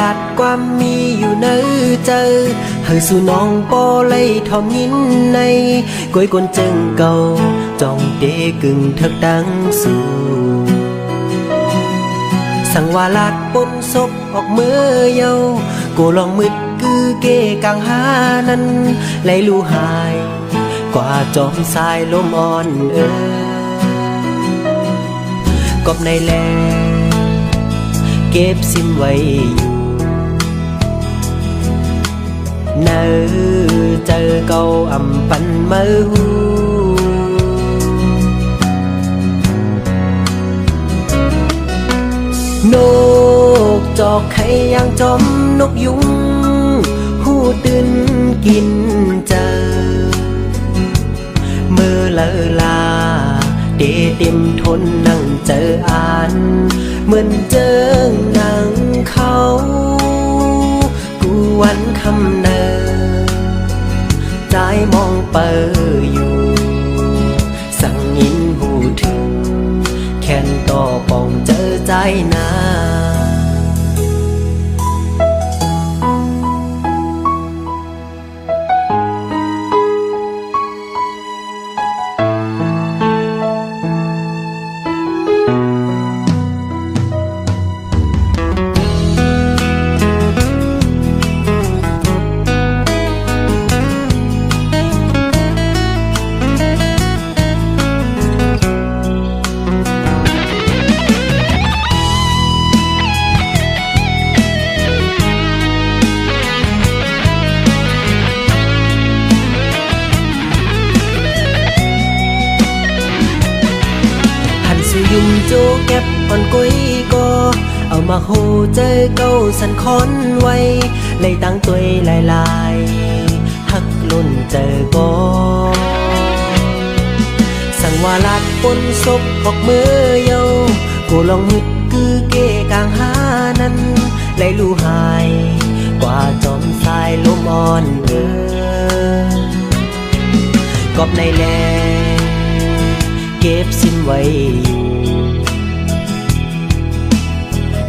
ลัดความมีอยู่เนอเจอเฮยสู่น้องปอเลยทอมยินในกวยกวนจึงเก่าจองเดกึ่งเถิกดังสู่สังวาลัดปนศพออกเมื่อเยากูลองมืดคือเกกังหานั้นไหลลูหาย กว่าจอมสายลมอ่อนเออกบในแล เก็บซิมไว้อยู่นอเจอเกาอำปันมือหูนกจอกไข่ยางจอมนกยุงหูตื่นกินเจอเมื่อ เตเดเต็มทนนั่งเจออ่าน เหมือนเจอหนังเขากูวันคำเนอใจมองเปออยู่ สั่งยินหูถึง แค่นต่อปองเจอใจนา จูเก็บอ่อนกุยก็เอามาโหเจอเก้าสันคอนไว้เลยตั้งตัวหลายลายๆหักลุ่นเจอก็สั่งว่าลัดปนศพออกมือเยากูลองมึดคือเกกลางหานั้นเลยลูหาย กว่าจอมสายลมอ่อนเออกอบในแลเก็บสิ้นไว้อยู่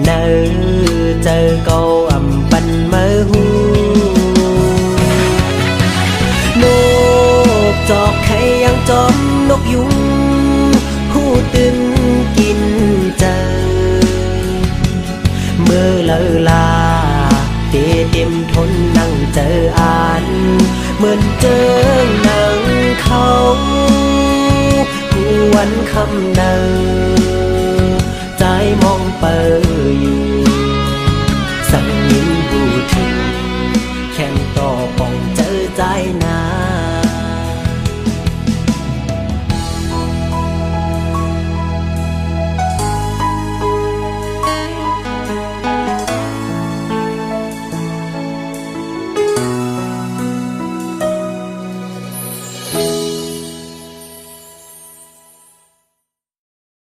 เนอเจอเกาอำปันมื่อหูนกจอกไขยังจอมนกยุงหูตื่นกินเจอเมื่อเลอลาเตเต็มทนนั่งเจออ่านเหมือนเจอหนังเขาหวันคำเดิม I